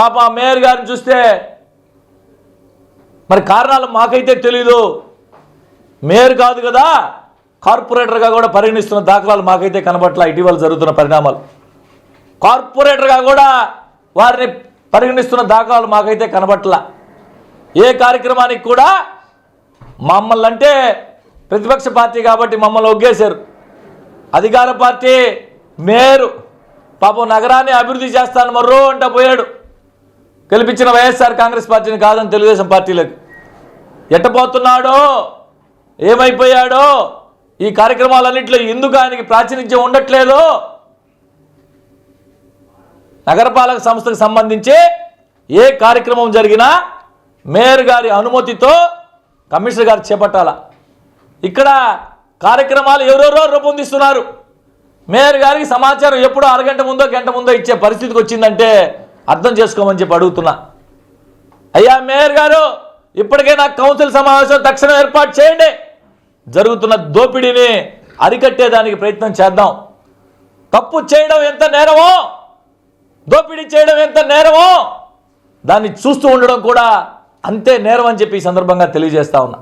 పాప ఆ మేయర్ గారిని చూస్తే మరి కారణాలు మాకైతే తెలీదు. మేయర్ కాదు కదా కార్పొరేటర్గా కూడా పరిగణిస్తున్న దాఖలాలు మాకైతే కనబట్ల ఇటీవల జరుగుతున్న పరిణామాలు. కార్పొరేటర్గా కూడా వారిని పరిగణిస్తున్న దాఖలాలు మాకైతే కనబట్ల ఏ కార్యక్రమానికి కూడా మమ్మల్ని అంటే ప్రతిపక్ష పార్టీ కాబట్టి మమ్మల్ని ఒగ్గేశారు. అధికార పార్టీ మేయరు. పాపం నగరాన్ని అభివృద్ధి చేస్తాను మర్రో అంట పోయాడు. గెలిపించిన వైఎస్ఆర్ కాంగ్రెస్ పార్టీని కాదని తెలుగుదేశం పార్టీలకు. ఎట్టపోతున్నాడో ఏమైపోయాడో? ఈ కార్యక్రమాలన్నింటిలో ఎందుకు ఆయనకి ప్రాతినిధ్యం ఉండట్లేదో? నగరపాలక సంస్థకు సంబంధించి ఏ కార్యక్రమం జరిగినా మేయర్ గారి అనుమతితో కమిషనర్ గారు చేపట్టాల. ఇక్కడ కార్యక్రమాలు ఎవరెవరో రూపొందిస్తున్నారు. మేయర్ గారికి సమాచారం ఎప్పుడో అరగంట ముందో గంట ముందో ఇచ్చే పరిస్థితికి వచ్చిందంటే అర్థం చేసుకోమని చెప్పి అడుగుతున్నా. అయ్యా మేయర్ గారు ఇప్పటికే నాకు కౌన్సిల్ సమావేశం తక్షణం ఏర్పాటు చేయండి. జరుగుతున్న దోపిడీని అరికట్టేదానికి ప్రయత్నం చేద్దాం. తప్పు చేయడం ఎంత నేరమో దోపిడీ చేయడం ఎంత నేరమో దాన్ని చూస్తూ ఉండడం కూడా అంతే నేరం అని చెప్పి ఈ సందర్భంగా తెలియజేస్తా ఉన్నా.